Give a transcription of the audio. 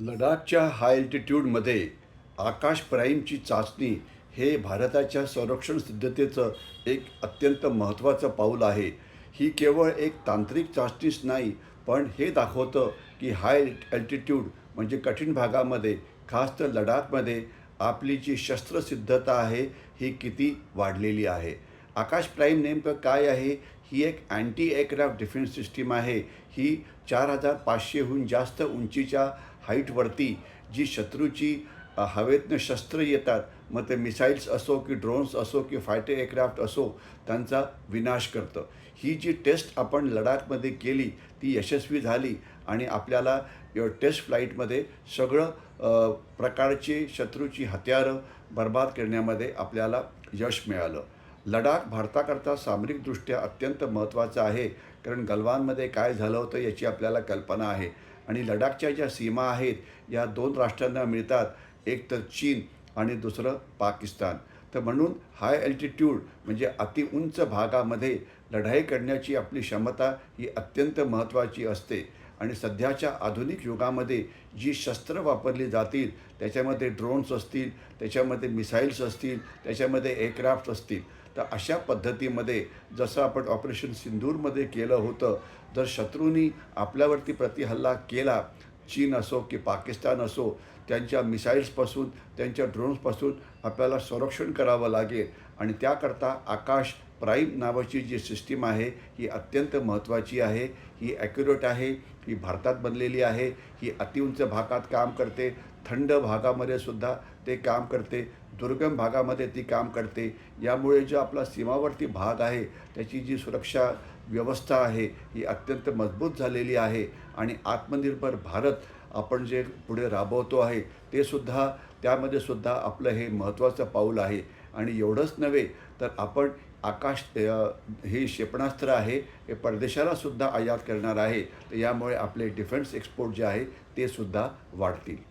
लडाखच्या हाय अल्टिट्यूडमध्ये आकाश प्राईमची चाचणी हे भारताच्या संरक्षण सिद्धतेचं एक अत्यंत महत्त्वाचं पाऊल आहे. ही केवळ एक तांत्रिक चाचणीच नाही पण हे दाखवतं की हाय अल्टिट्यूड म्हणजे कठीण भागामध्ये खास तर लडाखमध्ये आपली जी शस्त्रसिद्धता आहे ही किती वाढलेली आहे. आकाश प्राईम नेमकं काय आहे? ही एक अँटी एअरक्राफ्ट डिफेन्स सिस्टीम आहे. ही चार हजार पाचशेहून जास्त उंचीच्या हाईटवरती जी शत्रूची हवेतनं शस्त्र येतात. मग ते मिसाईल्स असो की ड्रोन्स असो की फायटर एअरक्राफ्ट असो त्यांचा विनाश करतं. ही जी टेस्ट आपण लडाखमध्ये केली ती यशस्वी झाली आणि आपल्याला टेस्ट फ्लाईटमध्ये सगळं प्रकारचे प्रकारची शत्रूची हत्यारं बर्बाद करण्यामध्ये आपल्याला यश मिळालं. लडाख भारताकरता सामरिकदृष्ट्या अत्यंत महत्त्वाचं आहे. कारण गलवानमध्ये काय झालं होतं याची आपल्याला कल्पना आहे. आणि लडाखच्या ज्या सीमा आहेत या दोन राष्ट्रांना मिळतात. एक तर चीन आणि दुसरं पाकिस्तान. तर म्हणून हाय अल्टिट्यूड म्हणजे अति उंच भागामध्ये लढाई करण्याची आपली क्षमता ही अत्यंत महत्त्वाची असते. आणि सध्याच्या आधुनिक युगामध्ये जी शस्त्र वापरली जातील त्याच्यामध्ये ड्रोन्स असतील त्याच्यामध्ये मिसाईल्स असतील त्याच्यामध्ये एअरक्राफ्ट असतील तर अशा पद्धतीमध्ये जसं आपण ऑपरेशन सिंदूरमध्ये केलं होतं जर शत्रूंनी आपल्यावरती प्रतिहल्ला केला चीन असो की पाकिस्तान असो त्यांच्या मिसाईल्सपासून त्यांच्या ड्रोन्सपासून आपल्याला संरक्षण करावं लागेल. आणि त्याकरता आकाश प्राईम नावाची जी सिस्टीम आहे ही अत्यंत महत्त्वाची आहे. ही ॲक्युरेट आहे ही भारतात बनलेली आहे ही अतिउंच भागात काम करते थंड भागामध्ये सुद्धा ते काम करते. दुर्गम भागामध्ये ती काम करते. यामुळे जो आपला सीमावर्ती भाग आहे त्याची जी सुरक्षा व्यवस्था आहे ही अत्यंत मजबूत झालेली आहे. आणि आत्मनिर्भर भारत आपण जे पुढे राबवतो आहे ते सुद्धा त्यामध्ये सुद्धा आपलं हे महत्त्वाचं पाऊल आहे. आणि एवढंच नव्हे तर आपण आकाश हे क्षेपणास्त्र आहे हे परदेशाला सुद्धा आयात करणार आहे. तर यामुळे आपले डिफेन्स एक्सपोर्ट जे आहे ते सुद्धा वाढतील.